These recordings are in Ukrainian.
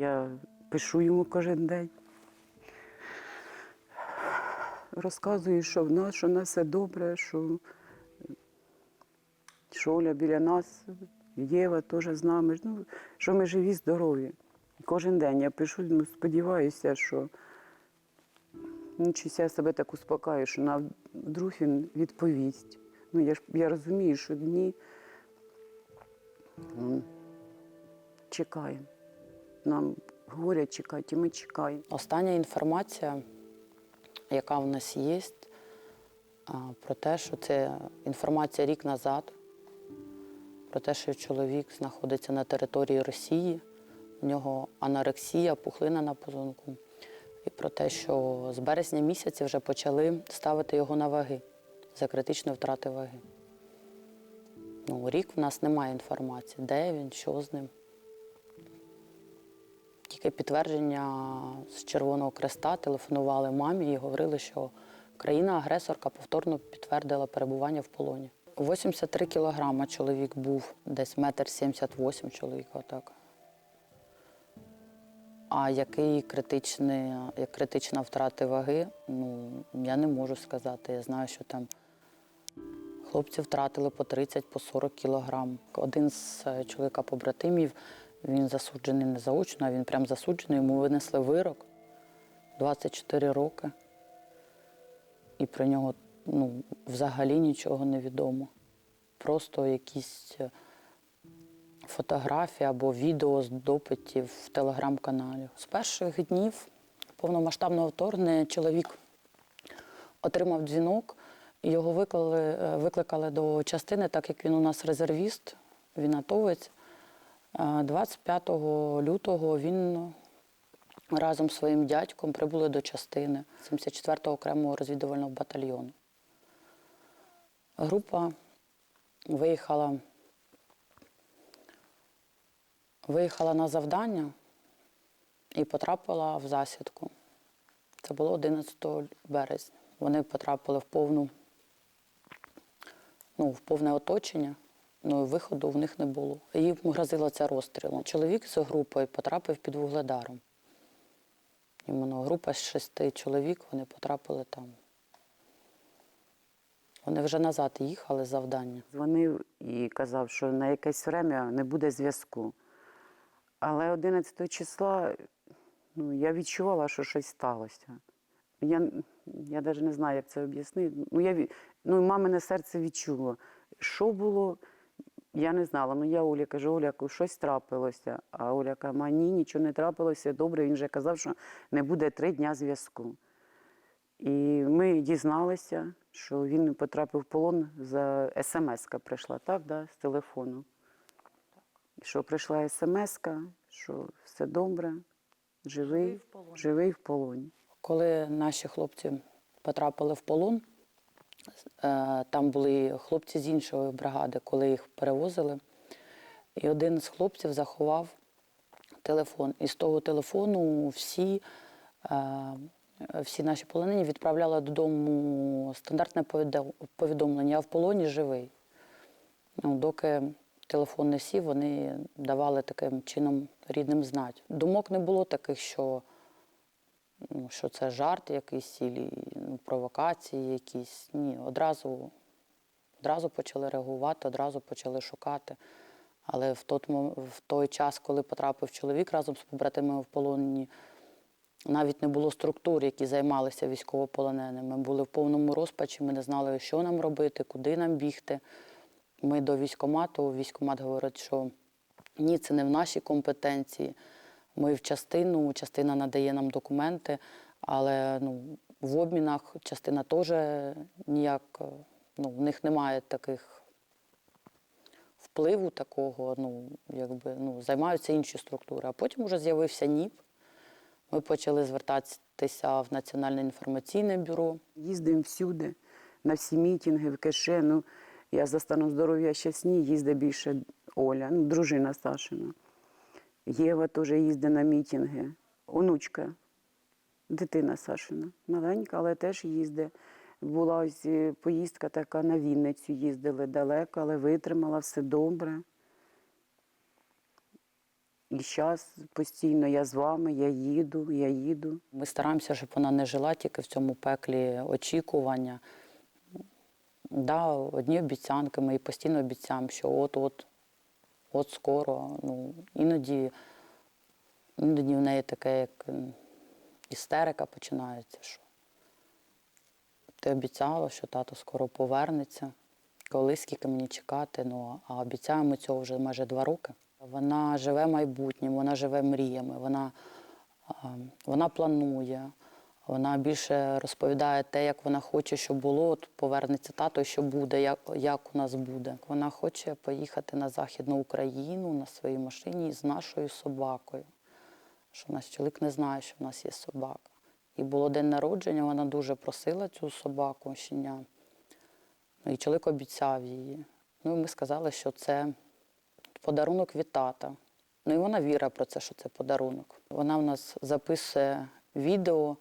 Я пишу йому кожен день. Розказую, що в нас, що в нас все добре, що, що Оля біля нас, Єва теж з нами, ну, що ми живі, здорові. Кожен день я пишу, ну, сподіваюся, що ну, чи я себе так успокаю, що на вдруг він відповість. Ну, я, ж, я розумію, що дні чекаємо. Нам говорять чекати, і ми чекаємо. Остання інформація, яка в нас є, про те, що це інформація рік назад, про те, що чоловік знаходиться на території Росії, в нього анорексія, пухлина на позвонку. І про те, що з березня місяця вже почали ставити його на ваги за критичної втрати ваги. Ну, рік в нас немає інформації, де він, що з ним. Підтвердження з Червоного Креста телефонували мамі і говорили, що країна-агресорка повторно підтвердила перебування в полоні. 83 кілограма чоловік був, десь метр 78 чоловік, отак. А який критичний, як критична втрата ваги, ну я не можу сказати. Я знаю, що там хлопці втратили по 30 по 40 кілограм. Один з е, чоловіка побратимів, він засуджений не заочно, а він прям засуджений, йому винесли вирок 24 роки. І про нього ну, взагалі нічого не відомо. Просто якісь е, фотографії або відео з допитів в телеграм-каналі. З перших днів повномасштабного вторгнення чоловік отримав дзвінок, його викликали, е, викликали до частини, так як він у нас резервіст, він атовець. Е, 25 лютого він разом з своїм дядьком прибули до частини 74-го окремого розвідувального батальйону. Група виїхала, виїхала на завдання і потрапила в засідку. Це було 11 березня. Вони потрапили в повну, ну, в повне оточення, виходу в них не було. Їм грозило це розстрілом. Чоловік з групою потрапив під вугледаром. Іменно група з шести чоловік, вони потрапили там. Вони вже назад їхали завдання. Дзвонив і казав, що на якесь время не буде зв'язку. Але 11 числа ну, я відчувала, що щось сталося. Я, я навіть не знаю, як це об'яснити. Ну, я, ну, мамине серце відчуло. Що було, я не знала. Ну, я Олі кажу, Оля, щось трапилося. А Оля каже, «Ма, ні, нічого не трапилося. Добре, він вже казав, що не буде три дня зв'язку. І ми дізналися, що він потрапив в полон за смс-ка прийшла, так, да, з телефону. Що прийшла смс-ка, що все добре, живий, в полоні. живий в полоні. Коли наші хлопці потрапили в полон, там були хлопці з іншої бригади, коли їх перевозили. І один з хлопців заховав телефон. І з того телефону всі, е, всі наші полонені відправляли додому стандартне повідомлення. Я в полоні живий. Ну, доки телефон не сів, вони давали таким чином рідним знати. Думок не було таких, що що це жарт якийсь, ілі, ну, провокації якісь. Ні, одразу, одразу почали реагувати, одразу почали шукати. Але в, мо- в той час, коли потрапив чоловік разом з побратимами в полоні, навіть не було структур, які займалися військовополоненими. Ми були в повному розпачі, ми не знали, що нам робити, куди нам бігти. Ми до військкомату, військкомат говорить, що ні, це не в нашій компетенції. Ми в частину, частина надає нам документи, але ну, в обмінах частина теж ніяк, е, ну, в них немає таких впливу такого, ну, якби, ну, займаються інші структури. А потім вже з'явився НІП. Ми почали звертатися в Національне інформаційне бюро. Їздимо всюди, на всі мітинги, в кеше. Ну, я за станом здоров'я щасні, їздить більше Оля, ну, дружина Сашина. Єва теж їздить на мітинги. Онучка, дитина Сашина, маленька, але теж їздить. Була ось е, поїздка така на Вінницю, їздили далеко, але витримала все добре. І зараз постійно я з вами, я їду, я їду. Ми стараємося, щоб вона не жила тільки в цьому пеклі очікування. Да, одні обіцянки, ми їй постійно обіцяємо, що от-от, от скоро. Ну, іноді, іноді в неї таке, як істерика починається, що ти обіцяла, що тато скоро повернеться. Коли скільки мені чекати, ну а обіцяємо цього вже майже два роки. Вона живе майбутнім, вона живе мріями, вона, вона планує, вона більше розповідає те, як вона хоче, щоб було. От повернеться тато, що буде, як, як у нас буде. Вона хоче поїхати на Західну Україну на своїй машині з нашою собакою. Що наш чоловік не знає, що в нас є собака. І було день народження, вона дуже просила цю собаку щеня. Ну, і чоловік обіцяв її. Ну, і ми сказали, що це подарунок від тата. Ну і вона вірить про це, що це подарунок. Вона в нас записує відео,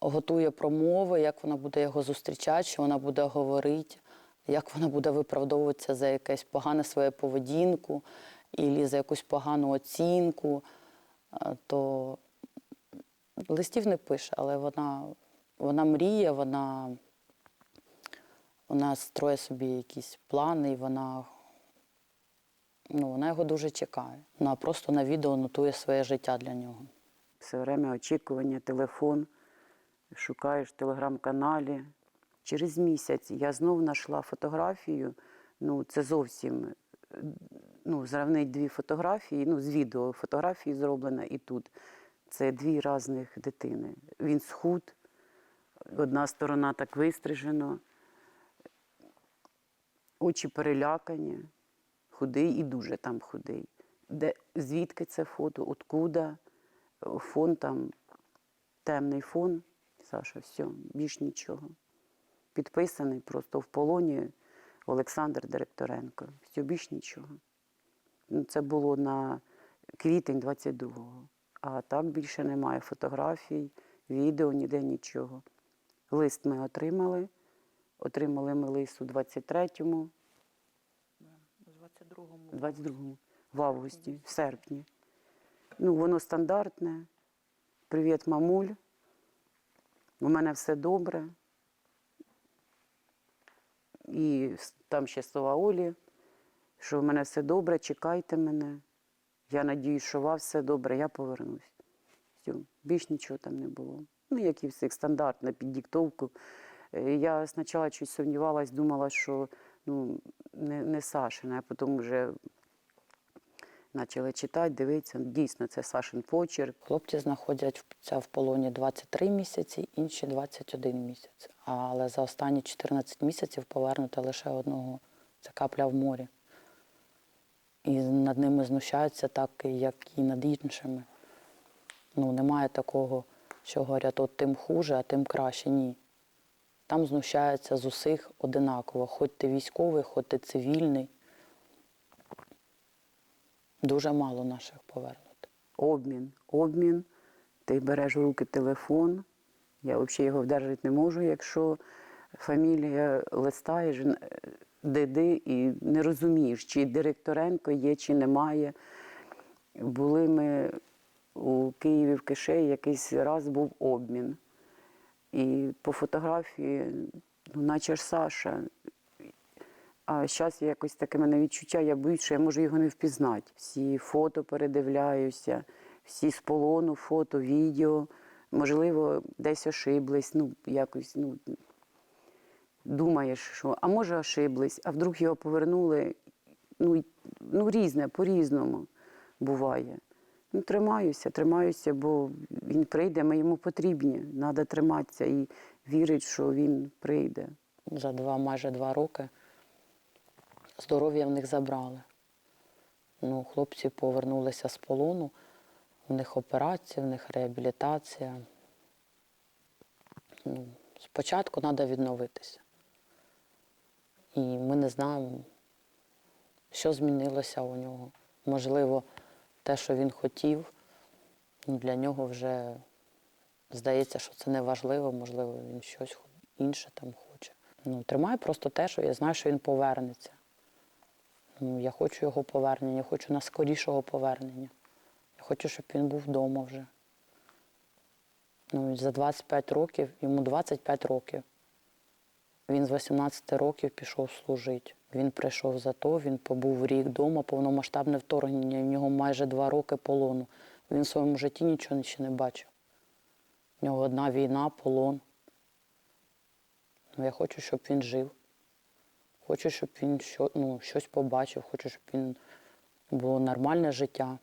готує промови, як вона буде його зустрічати, що вона буде говорити, як вона буде виправдовуватися за якесь погане своє поведінку, і за якусь погану оцінку. То листів не пише, але вона, вона мріє, вона, вона строє собі якісь плани, і вона, ну, вона його дуже чекає. Вона просто на відео нотує своє життя для нього. Все время очікування, телефон, шукаєш в телеграм-каналі. Через місяць я знов знайшла фотографію. Ну, це зовсім е, ну, зравнить дві фотографії, ну, з відео фотографії зроблена і тут. Це дві різних дитини. Він схуд, одна сторона так вистрижена, очі перелякані, худий і дуже там худий. Де, звідки це фото, откуда? Фон там, темний фон. Саша, все, більш нічого. Підписаний просто в полоні Олександр Директоренко. Все, більш нічого. Ну, Це було на квітень 22-го. А так більше немає фотографій, відео, ніде нічого. Лист ми отримали. Отримали ми лист у 23-му, У 22-му. 22-му, в августі, в серпні. Ну, воно стандартне. Привіт, мамуль. У мене все добре. І там ще слова Олі, що в мене все добре, чекайте мене. Я надіюсь, що у вас все добре, я повернусь. Все, більш нічого там не було. Ну, як і всіх, стандартно, під диктовку. Е, Я спочатку щось сумнівалась, думала, що ну, не, не Сашина, а потім вже почали читати, дивитися. Дійсно, це Сашин почерк. Хлопці знаходяться в полоні 23 місяці, інші 21 місяць. Але за останні 14 місяців повернуто лише одного. Це капля в морі. І над ними знущаються так, як і над іншими. Ну, немає такого, що говорять, от тим хуже, а тим краще. Ні. Там знущаються з усіх одинаково. Хоч ти військовий, хоч ти цивільний. Дуже мало наших повернуто. Обмін. Обмін. Ти береш в руки телефон. Я взагалі його вдержати не можу, якщо фамілія листаєш н- диди і не розумієш, чи Директоренко є, чи немає. Були ми у Києві в Кишеї, якийсь раз був обмін. І по фотографії, ну, наче ж Саша. А зараз якось таке мене відчуття, я боюсь, що я можу його не впізнати. Всі фото передивляюся, всі з полону, фото, відео. Можливо, десь ошиблись, ну, якось, ну, думаєш, що, а може ошиблись, а вдруг його повернули. Ну, ну різне, по-різному буває. Ну, тримаюся, тримаюся, бо він прийде, ми йому потрібні. Треба триматися і вірити, що він прийде. за два, майже два роки здоров'я в них забрали. Ну, хлопці повернулися з полону, в них операція, в них реабілітація. Ну, спочатку треба відновитися. І ми не знаємо, що змінилося у нього. Можливо, те, що він хотів, ну, для нього вже здається, що це не важливо, можливо, він щось інше там хоче. Ну, тримаю просто те, що я знаю, що він повернеться. Я хочу його повернення, я хочу наскорішого повернення. Я хочу, щоб він був вдома вже. Ну, за 25 років, йому 25 років. Він з 18 років пішов служити. Він прийшов за то, він побув рік вдома, повномасштабне вторгнення, в нього майже два роки полону. Він в своєму житті нічого ще не бачив. В нього одна війна, полон. Ну, я хочу, щоб він жив. Хочу, щоб він що, ну, щось побачив, хочу, щоб він було нормальне життя.